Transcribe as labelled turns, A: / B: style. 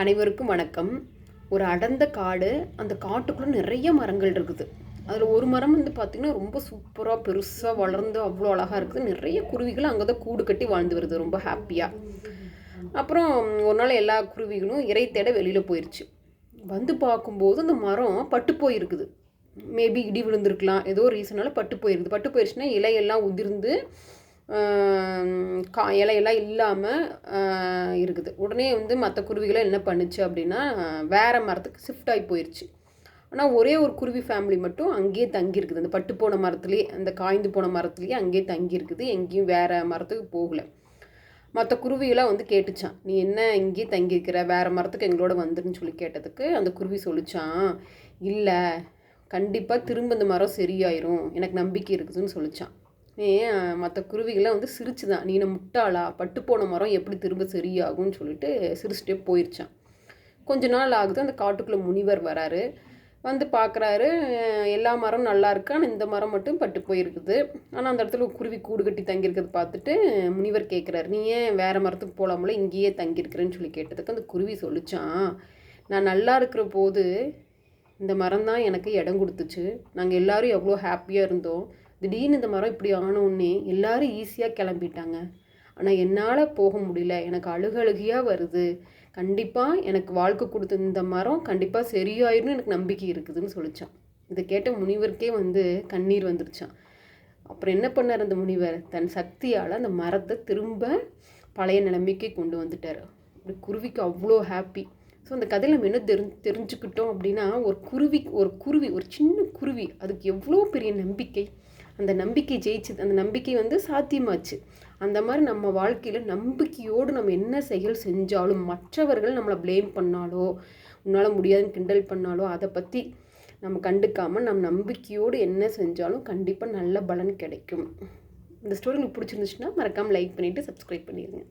A: அனைவருக்கும் வணக்கம். ஒரு அடர்ந்த காடு அந்த காட்டுக்குள்ளே நிறைய மரங்கள் இருக்குது. அதில் ஒரு மரம் வந்து பார்த்திங்கன்னா ரொம்ப சூப்பராக பெருசாக வளர்ந்து அவ்வளோ அழகாக இருக்குது. நிறைய குருவிகள் அங்கே தான் கூடு கட்டி வாழ்ந்து வருது ரொம்ப ஹாப்பியாக அப்புறம் ஒரு நாள் எல்லா குருவிகளும் இறை தேட வெளியில் போயிடுச்சு வந்து பார்க்கும்போது அந்த மரம் பட்டு போயிருக்குது. மேபி இடி விழுந்திருக்கலாம். ஏதோ ரீசனால் பட்டு போயிருக்குது பட்டு போயிடுச்சுன்னா இலையெல்லாம் உதிர்ந்து கா இலையெல்லாம் இல்லாமல் இருக்குது. உடனே வந்து மற்ற குருவிகளை என்ன பண்ணுச்சு அப்படின்னா வேறு மரத்துக்கு ஷிஃப்ட் ஆகி போயிடுச்சு ஆனால் ஒரே ஒரு குருவி ஃபேமிலி மட்டும் அங்கேயே தங்கியிருக்குது. அந்த பட்டு போன மரத்துலேயே அந்த காய்ந்து போன மரத்துலேயே அங்கேயே தங்கியிருக்குது. எங்கேயும் வேறு மரத்துக்கு போகல. மற்ற குருவிகளாக வந்து கேட்டுச்சான் நீ என்ன இங்கேயே தங்கியிருக்கிற? வேறு மரத்துக்கு எங்களோட வந்துருன்னு சொல்லி கேட்டதுக்கு அந்த குருவி சொல்லிச்சான் இல்லை கண்டிப்பாக திரும்ப இந்த மரம் சரியாயிரும். எனக்கு நம்பிக்கை இருக்குதுன்னு சொல்லிச்சான் மற்ற குருவிகள்லாம் வந்து சிரிச்சு தான் நீ என்ன முட்டாளா? பட்டு போன மரம் எப்படி திரும்ப சரியாகும்னு சொல்லிட்டு சிரிச்சுட்டே போயிருச்சான் கொஞ்ச நாள் ஆகுது அந்த காட்டுக்குள்ளே முனிவர் வராரு. வந்து பார்க்குறாரு எல்லா மரம் நல்லா இருக்கு ஆனால் இந்த மரம் மட்டும் பட்டு போயிருக்குது. ஆனால் அந்த இடத்துல குருவி கூடு கட்டி தங்கியிருக்கிறது பார்த்துட்டு முனிவர் கேட்குறாரு நீ ஏன் வேறு மரத்துக்கு போகலாமல இங்கேயே தங்கியிருக்கிறேன்னு சொல்லி கேட்டதுக்கு அந்த குருவி சொல்லிச்சான் நான் நல்லா இருக்கிற போது இந்த மரம் தான் எனக்கு இடம் கொடுத்துச்சு. நாங்கள் எல்லாரும் எவ்வளோ ஹாப்பியாக இருந்தோம். திடீர்னு இந்த மரம் இப்படி ஆனோடனே எல்லாரும் ஈஸியாக கிளம்பிட்டாங்க. ஆனால் என்னால் போக முடியல. எனக்கு அழுகழுகியாக வருது. கண்டிப்பாக எனக்கு வாழ்க்கை கொடுத்த இந்த மரம் கண்டிப்பாக சரியாயிரும்னு எனக்கு நம்பிக்கை இருக்குதுன்னு சொல்லிச்சான். இதை கேட்ட முனிவருக்கே வந்து கண்ணீர் வந்துருச்சான். அப்புறம் என்ன பண்ணார் அந்த முனிவர்? தன் சக்தியால் அந்த மரத்தை திரும்ப பழைய நிலைமைக்கு கொண்டு வந்துட்டார். அப்படி குருவிக்கு அவ்வளோ ஹாப்பி ஸோ அந்த கதையில் நம்ம என்ன தெரி தெரிஞ்சுக்கிட்டோம் அப்படின்னா ஒரு குருவி ஒரு குருவி ஒரு சின்ன குருவி அதுக்கு எவ்வளோ பெரிய நம்பிக்கை அந்த நம்பிக்கை ஜெயிச்சுது அந்த நம்பிக்கை வந்து சாத்தியமாச்சு. அந்த மாதிரி நம்ம வாழ்க்கையில் நம்பிக்கையோடு நம்ம என்ன செயல் செஞ்சாலும் மற்றவர்கள் நம்மளை ப்ளேம் பண்ணாலோ உன்னால் முடியாதுன்னு கிண்டல் பண்ணாலோ அதை பற்றி நம்ம கண்டுக்காமல் நம்ம நம்பிக்கையோடு என்ன செஞ்சாலும் கண்டிப்பாக நல்ல பலன் கிடைக்கும். இந்த ஸ்டோரி உங்களுக்கு பிடிச்சிருந்துச்சுன்னா மறக்காமல் லைக் பண்ணிவிட்டு சப்ஸ்கிரைப் பண்ணிடுங்க